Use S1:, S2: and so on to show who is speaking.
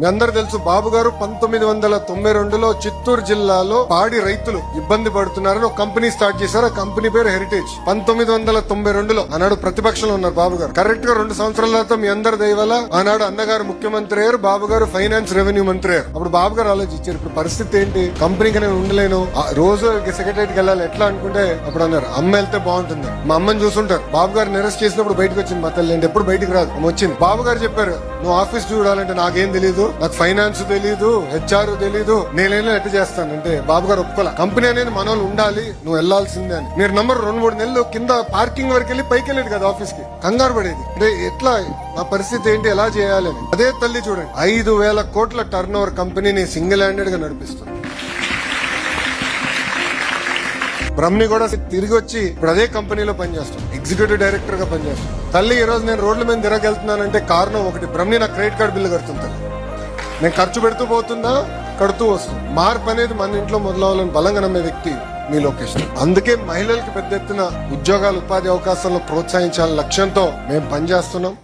S1: మీ అందరు తెలుసు బాబు గారు పంతొమ్మిది వందల తొంభై రెండులో చిత్తూరు జిల్లాలో పాడి రైతులు ఇబ్బంది పడుతున్నారని ఒక కంపెనీ స్టార్ట్ చేశారు. ఆ కంపెనీ పేరు హెరిటేజ్ పంతొమ్మిది వందల తొంభై రెండులో ఆనాడు ప్రతిపక్షంలో ఉన్నారు బాబు గారు. కరెక్ట్గా రెండు సంవత్సరాల తర్వాత మీ అందరి దయవల ఆనాడు అన్నగారు ముఖ్యమంత్రి అయ్యారు బాబు గారు ఫైనాన్స్ రెవెన్యూ మంత్రి అయ్యారు. అప్పుడు బాబు గారు ఆలోచించారు ఇప్పుడు పరిస్థితి ఏంటి? కంపెనీకి నేను ఉండలేను. ఆ రోజు సెక్రటరీకి వెళ్ళాలి. ఎట్లా అనుకుంటే అప్పుడు అన్నారు అమ్మ వెళ్తే బాగుంటుంది. మా అమ్మని చూసుంటారు. బాబు గారు అరెస్ట్ చేసినప్పుడు బయటకు వచ్చింది మా తల్లి ఎప్పుడు బయటికి రాదు. వచ్చింది. బాబు గారు చెప్పారు నువ్వు ఆఫీస్ చూడాలంటే నాకేం తెలియదు నాకు ఫైనాన్స్ తెలియదు హెచ్ఆర్ తెలీదు. నేనైనా ఎట్లా చేస్తాను? అంటే బాబు గారు ఒప్పుకోలే. కంపెనీ అనేది మన వాళ్ళు ఉండాలి నువ్వు వెళ్ళాల్సిందే అని. మీరు నంబర్ రెండు మూడు నెలలు కింద పార్కింగ్ వరకు వెళ్ళి పైకి వెళ్ళేది కదా ఆఫీస్కి కంగారు పడేది. అంటే ఎట్లా నా పరిస్థితి ఏంటి ఎలా చేయాలి అని. అదే తల్లి చూడండి. ఐదు వేల కోట్ల టర్న్ ఓవర్ కంపెనీని సింగిల్ హ్యాండెడ్గా నడిపిస్తుంది. బ్రహ్మి కూడా తిరిగి వచ్చి ఇప్పుడు అదే కంపెనీలో పనిచేస్తాం ఎగ్జిక్యూటివ్ డైరెక్టర్గా పనిచేస్తాం తల్లి ఈ రోజు నేను రోడ్ల మీద తిరగెళ్తున్నానంటే కారణం ఒకటి. బ్రహ్మి నా క్రెడిట్ కార్డు బిల్లు కడుతుంది నేను ఖర్చు పెడుతూ పోతుందా? కడుతూ వస్తుంది. మార్పు అనేది మన ఇంట్లో మొదలవ్వాలని బలంగా నమ్మే వ్యక్తి మీ లొకేషన్ అందుకే మహిళలకు పెద్ద ఎత్తున ఉద్యోగాలు ఉపాధి అవకాశాలను ప్రోత్సహించాలని లక్ష్యంతో మేము పనిచేస్తున్నాం.